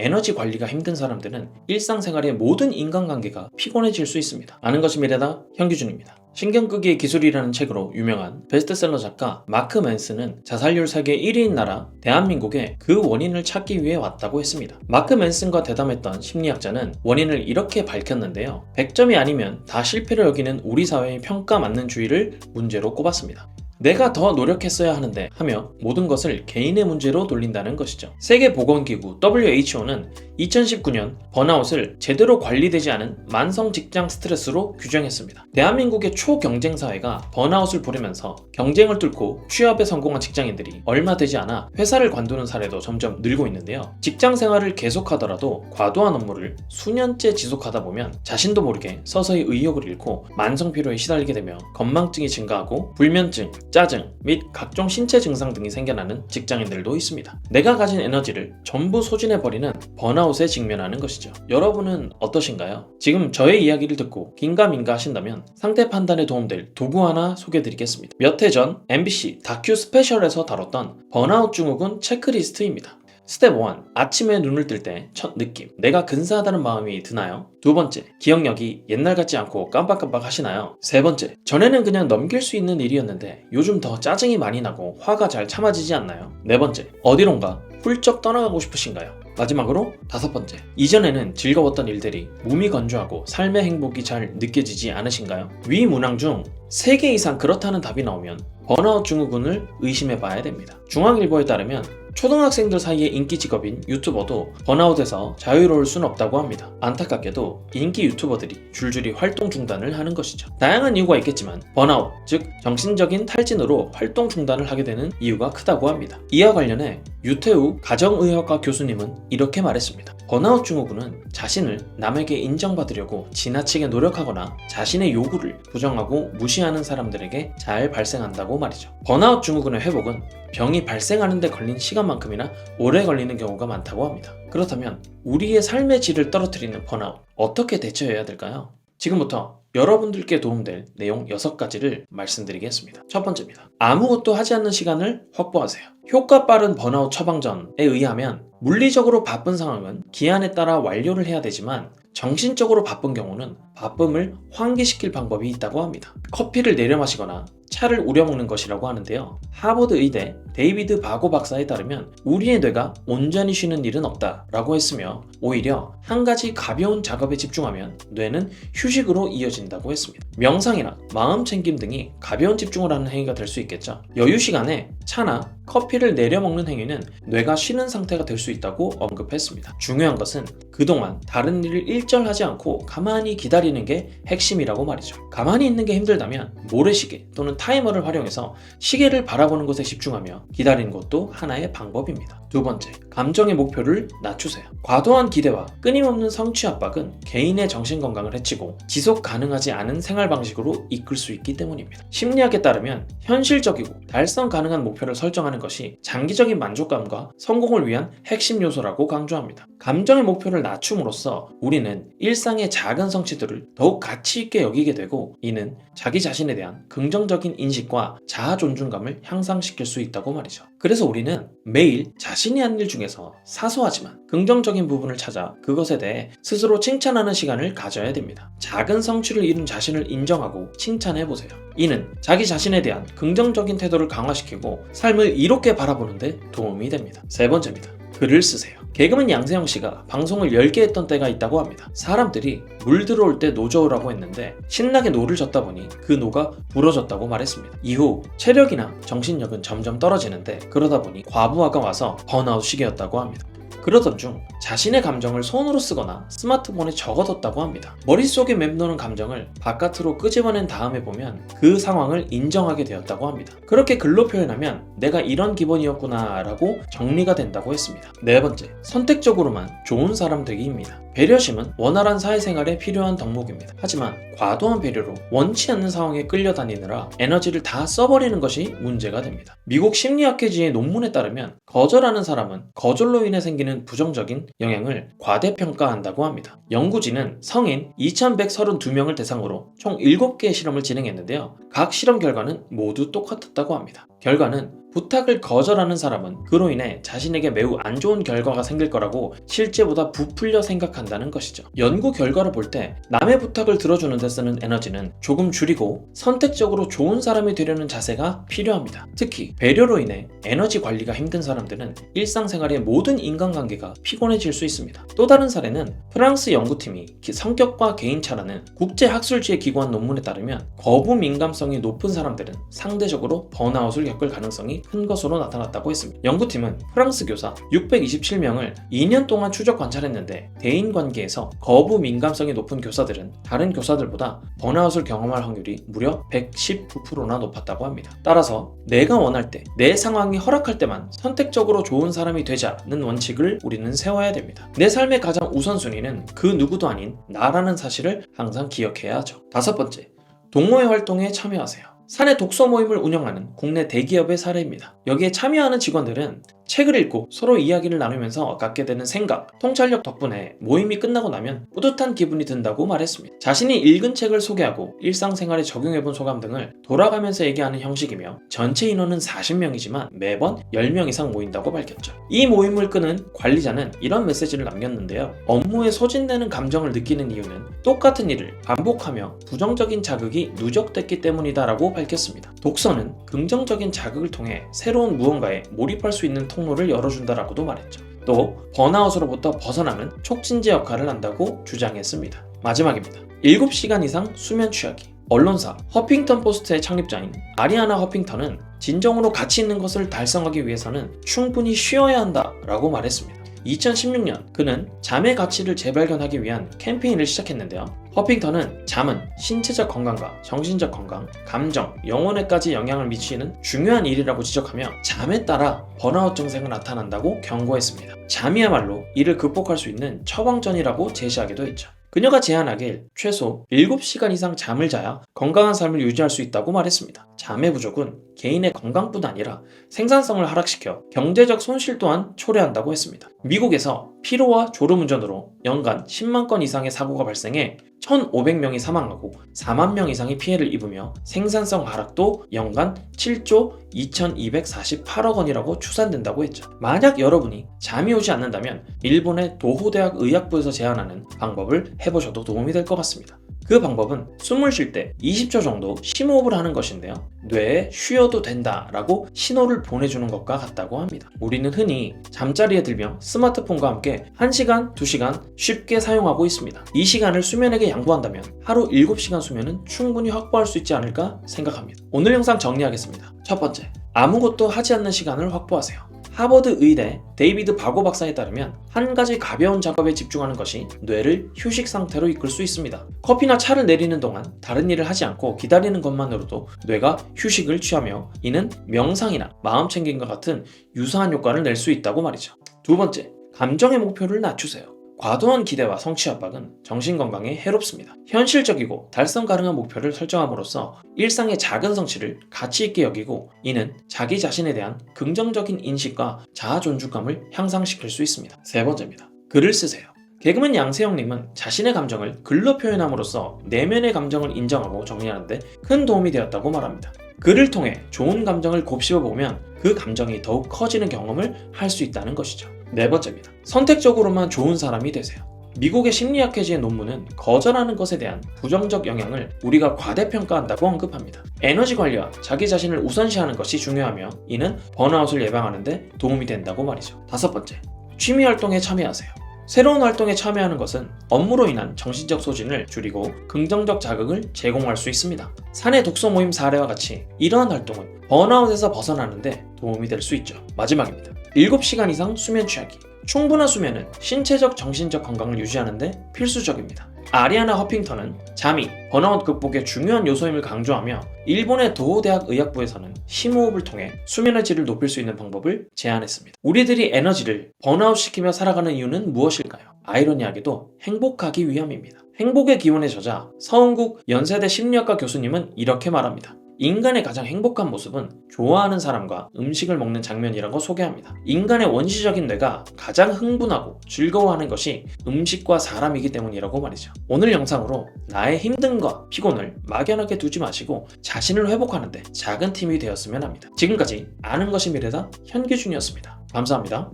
에너지 관리가 힘든 사람들은 일상생활의 모든 인간관계가 피곤해질 수 있습니다. 아는 것이 미래다 현규준입니다. 신경끄기의 기술이라는 책으로 유명한 베스트셀러 작가 마크 맨스는 자살률 세계 1위인 나라 대한민국에 그 원인을 찾기 위해 왔다고 했습니다. 마크 맨슨과 대담했던 심리학자는 원인을 이렇게 밝혔는데요. 100점이 아니면 다 실패로 여기는 우리 사회의 평가 맞는 주의를 문제로 꼽았습니다. 내가 더 노력했어야 하는데 하며 모든 것을 개인의 문제로 돌린다는 것이죠. 세계보건기구 WHO는 2019년 번아웃을 제대로 관리되지 않은 만성 직장 스트레스로 규정했습니다. 대한민국의 초경쟁 사회가 번아웃을 부리면서 경쟁을 뚫고 취업에 성공한 직장인들이 얼마 되지 않아 회사를 관두는 사례도 점점 늘고 있는데요. 직장 생활을 계속하더라도 과도한 업무를 수년째 지속하다 보면 자신도 모르게 서서히 의욕을 잃고 만성 피로에 시달리게 되며 건망증이 증가하고 불면증, 짜증 및 각종 신체 증상 등이 생겨나는 직장인들도 있습니다. 내가 가진 에너지를 전부 소진해 버리는 번아웃에 직면하는 것이죠. 여러분은 어떠신가요? 지금 저의 이야기를 듣고 긴가민가 하신다면 상태 판단에 도움될 도구 하나 소개해 드리겠습니다. 몇 해 전 MBC 다큐 스페셜에서 다뤘던 번아웃 증후군 체크리스트입니다. 스텝 1. 아침에 눈을 뜰 때 첫 느낌. 내가 근사하다는 마음이 드나요? 두 번째. 기억력이 옛날 같지 않고 깜빡깜빡 하시나요? 세 번째. 전에는 그냥 넘길 수 있는 일이었는데 요즘 더 짜증이 많이 나고 화가 잘 참아지지 않나요? 네 번째. 어디론가 훌쩍 떠나가고 싶으신가요? 마지막으로 다섯 번째. 이전에는 즐거웠던 일들이 몸이 건조하고 삶의 행복이 잘 느껴지지 않으신가요? 위 문항 중 3개 이상 그렇다는 답이 나오면 번아웃 증후군을 의심해 봐야 됩니다. 중앙일보에 따르면 초등학생들 사이의 인기 직업인 유튜버도 번아웃에서 자유로울 순 없다고 합니다. 안타깝게도 인기 유튜버들이 줄줄이 활동 중단을 하는 것이죠. 다양한 이유가 있겠지만 번아웃, 즉 정신적인 탈진으로 활동 중단을 하게 되는 이유가 크다고 합니다. 이와 관련해 유태우 가정의학과 교수님은 이렇게 말했습니다. 번아웃 증후군은 자신을 남에게 인정받으려고 지나치게 노력하거나 자신의 요구를 부정하고 무시하는 사람들에게 잘 발생한다고 말이죠. 번아웃 증후군의 회복은 병이 발생하는 데 걸린 시간만큼이나 오래 걸리는 경우가 많다고 합니다. 그렇다면 우리의 삶의 질을 떨어뜨리는 번아웃 어떻게 대처해야 될까요? 지금부터 여러분들께 도움될 내용 6가지를 말씀드리겠습니다. 첫 번째입니다. 아무것도 하지 않는 시간을 확보하세요. 효과 빠른 번아웃 처방전에 의하면 물리적으로 바쁜 상황은 기한에 따라 완료를 해야 되지만 정신적으로 바쁜 경우는 바쁨을 환기시킬 방법이 있다고 합니다. 커피를 내려 마시거나 차를 우려 먹는 것이라고 하는데요. 하버드 의대 데이비드 바고 박사에 따르면 우리의 뇌가 온전히 쉬는 일은 없다 라고 했으며 오히려 한 가지 가벼운 작업에 집중하면 뇌는 휴식으로 이어진다고 했습니다. 명상이나 마음 챙김 등이 가벼운 집중을 하는 행위가 될 수 있겠죠. 여유 시간에 차나 커피를 내려 먹는 행위는 뇌가 쉬는 상태가 될 수 있다고 언급했습니다. 중요한 것은 그동안 다른 일을 일절하지 않고 가만히 기다리는 게 핵심이라고 말이죠. 가만히 있는 게 힘들다면 모래시계 또는 타이머를 활용해서 시계를 바라보는 것에 집중하며 기다리는 것도 하나의 방법입니다. 두 번째, 감정의 목표를 낮추세요. 과도한 기대와 끊임없는 성취 압박은 개인의 정신 건강을 해치고 지속 가능하지 않은 생활 방식으로 이끌 수 있기 때문입니다. 심리학에 따르면 현실적이고 달성 가능한 목표를 설정하는 것이 장기적인 만족감과 성공을 위한 핵심 요소라고 강조합니다. 감정의 목표를 낮춤으로써 우리는 일상의 작은 성취들을 더욱 가치 있게 여기게 되고 이는 자기 자신에 대한 긍정적인 인식과 자아 존중감을 향상시킬 수 있다고 말이죠. 그래서 우리는 매일 자신이 한 일 중에서 사소하지만 긍정적인 부분을 찾아 그것에 대해 스스로 칭찬하는 시간을 가져야 됩니다. 작은 성취를 이룬 자신을 인정하고 칭찬해 보세요. 이는 자기 자신에 대한 긍정적인 태도를 강화시키고 삶을 이롭게 바라보는데 도움이 됩니다. 세 번째입니다. 글을 쓰세요. 개그맨 양세형 씨가 방송을 10개 했던 때가 있다고 합니다. 사람들이 물 들어올 때 노저우라고 했는데 신나게 노를 젓다 보니 그 노가 부러졌다고 말했습니다. 이후 체력이나 정신력은 점점 떨어지는데 그러다 보니 과부하가 와서 번아웃 시기였다고 합니다. 그러던 중 자신의 감정을 손으로 쓰거나 스마트폰에 적어뒀다고 합니다. 머릿속에 맴도는 감정을 바깥으로 끄집어낸 다음에 보면 그 상황을 인정하게 되었다고 합니다. 그렇게 글로 표현하면 내가 이런 기분이었구나 라고 정리가 된다고 했습니다. 네 번째, 선택적으로만 좋은 사람 되기입니다. 배려심은 원활한 사회생활에 필요한 덕목입니다. 하지만 과도한 배려로 원치 않는 상황에 끌려다니느라 에너지를 다 써버리는 것이 문제가 됩니다. 미국 심리학회지의 논문에 따르면 거절하는 사람은 거절로 인해 생기는 부정적인 영향을 과대평가한다고 합니다. 연구진은 성인 2132명을 대상으로 총 7개의 실험을 진행했는데요. 각 실험 결과는 모두 똑같았다고 합니다. 결과는 부탁을 거절하는 사람은 그로 인해 자신에게 매우 안 좋은 결과가 생길 거라고 실제보다 부풀려 생각한다는 것이죠. 연구 결과를 볼 때 남의 부탁을 들어주는 데 쓰는 에너지는 조금 줄이고 선택적으로 좋은 사람이 되려는 자세가 필요합니다. 특히 배려로 인해 에너지 관리가 힘든 사람들은 일상생활의 모든 인간관계가 피곤해질 수 있습니다. 또 다른 사례는 프랑스 연구팀이 기- 성격과 개인차라는 국제학술지에 기고한 논문에 따르면 거부 민감성이 높은 사람들은 상대적으로 번아웃을 겪을 가능성이 큰 것으로 나타났다고 했습니다. 연구팀은 프랑스 교사 627명을 2년 동안 추적 관찰했는데 대인 관계에서 거부 민감성이 높은 교사들은 다른 교사들보다 번아웃을 경험할 확률이 무려 119%나 높았다고 합니다. 따라서 내가 원할 때, 내 상황이 허락할 때만 선택적으로 좋은 사람이 되자는 원칙을 우리는 세워야 됩니다. 내 삶의 가장 우선순위는 그 누구도 아닌 나라는 사실을 항상 기억해야 하죠. 다섯 번째, 동호회 활동에 참여하세요. 사내 독서 모임을 운영하는 국내 대기업의 사례입니다. 여기에 참여하는 직원들은 책을 읽고 서로 이야기를 나누면서 갖게 되는 생각, 통찰력 덕분에 모임이 끝나고 나면 뿌듯한 기분이 든다고 말했습니다. 자신이 읽은 책을 소개하고 일상생활에 적용해본 소감 등을 돌아가면서 얘기하는 형식이며 전체 인원은 40명이지만 매번 10명 이상 모인다고 밝혔죠. 이 모임을 끄는 관리자는 이런 메시지를 남겼는데요. 업무에 소진되는 감정을 느끼는 이유는 똑같은 일을 반복하며 부정적인 자극이 누적됐기 때문이다라고 밝혔습니다. 독서는 긍정적인 자극을 통해 새로운 무언가에 몰입할 수 있는 통로를 열어준다라고도 말했죠. 또 번아웃으로부터 벗어나는 촉진제 역할을 한다고 주장했습니다. 마지막입니다. 7시간 이상 수면 취하기. 언론사 허핑턴 포스트의 창립자인 아리아나 허핑턴은 진정으로 가치 있는 것을 달성하기 위해서는 충분히 쉬어야 한다라고 말했습니다. 2016년 그는 잠의 가치를 재발견하기 위한 캠페인을 시작했는데요. 허핑턴은 잠은 신체적 건강과 정신적 건강, 감정, 영혼에까지 영향을 미치는 중요한 일이라고 지적하며 잠에 따라 번아웃 증세가 나타난다고 경고했습니다. 잠이야말로 이를 극복할 수 있는 처방전이라고 제시하기도 했죠. 그녀가 제안하길 최소 7시간 이상 잠을 자야 건강한 삶을 유지할 수 있다고 말했습니다. 잠의 부족은 개인의 건강뿐 아니라 생산성을 하락시켜 경제적 손실 또한 초래한다고 했습니다. 미국에서 피로와 졸음 운전으로 연간 10만 건 이상의 사고가 발생해 1,500명이 사망하고 4만 명 이상이 피해를 입으며 생산성 하락도 연간 7조 2,248억 원이라고 추산된다고 했죠. 만약 여러분이 잠이 오지 않는다면 일본의 도호대학 의학부에서 제안하는 방법을 해보셔도 도움이 될 것 같습니다. 그 방법은 숨을 쉴 때 20초 정도 심호흡을 하는 것인데요. 뇌에 쉬어도 된다 라고 신호를 보내주는 것과 같다고 합니다. 우리는 흔히 잠자리에 들며 스마트폰과 함께 1시간, 2시간 쉽게 사용하고 있습니다. 이 시간을 수면에게 양보한다면 하루 7시간 수면은 충분히 확보할 수 있지 않을까 생각합니다. 오늘 영상 정리하겠습니다. 첫 번째, 아무것도 하지 않는 시간을 확보하세요. 하버드 의대 데이비드 바고 박사에 따르면 한 가지 가벼운 작업에 집중하는 것이 뇌를 휴식 상태로 이끌 수 있습니다. 커피나 차를 내리는 동안 다른 일을 하지 않고 기다리는 것만으로도 뇌가 휴식을 취하며 이는 명상이나 마음 챙김과 같은 유사한 효과를 낼 수 있다고 말이죠. 두 번째, 감정의 목표를 낮추세요. 과도한 기대와 성취 압박은 정신 건강에 해롭습니다. 현실적이고 달성 가능한 목표를 설정함으로써 일상의 작은 성취를 가치 있게 여기고 이는 자기 자신에 대한 긍정적인 인식과 자아 존중감을 향상시킬 수 있습니다. 세 번째입니다. 글을 쓰세요. 개그맨 양세형님은 자신의 감정을 글로 표현함으로써 내면의 감정을 인정하고 정리하는데 큰 도움이 되었다고 말합니다. 글을 통해 좋은 감정을 곱씹어 보면 그 감정이 더욱 커지는 경험을 할 수 있다는 것이죠. 네 번째입니다. 선택적으로만 좋은 사람이 되세요. 미국의 심리학회지의 논문은 거절하는 것에 대한 부정적 영향을 우리가 과대평가한다고 언급합니다. 에너지 관리와 자기 자신을 우선시하는 것이 중요하며 이는 번아웃을 예방하는 데 도움이 된다고 말이죠. 다섯 번째, 취미 활동에 참여하세요. 새로운 활동에 참여하는 것은 업무로 인한 정신적 소진을 줄이고 긍정적 자극을 제공할 수 있습니다. 사내 독서 모임 사례와 같이 이러한 활동은 번아웃에서 벗어나는데 도움이 될 수 있죠. 마지막입니다. 7시간 이상 수면 취하기. 충분한 수면은 신체적 정신적 건강을 유지하는데 필수적입니다. 아리아나 허핑턴은 잠이 번아웃 극복의 중요한 요소임을 강조하며 일본의 도호 대학 의학부에서는 심호흡을 통해 수면의 질을 높일 수 있는 방법을 제안했습니다. 우리들이 에너지를 번아웃 시키며 살아가는 이유는 무엇일까요? 아이러니하게도 행복하기 위함입니다. 행복의 기원의 저자 서은국 연세대 심리학과 교수님은 이렇게 말합니다. 인간의 가장 행복한 모습은 좋아하는 사람과 음식을 먹는 장면이라고 소개합니다. 인간의 원시적인 뇌가 가장 흥분하고 즐거워하는 것이 음식과 사람이기 때문이라고 말이죠. 오늘 영상으로 나의 힘듦과 피곤을 막연하게 두지 마시고 자신을 회복하는데 작은 팀이 되었으면 합니다. 지금까지 아는 것이 미래다 현기준이었습니다. 감사합니다.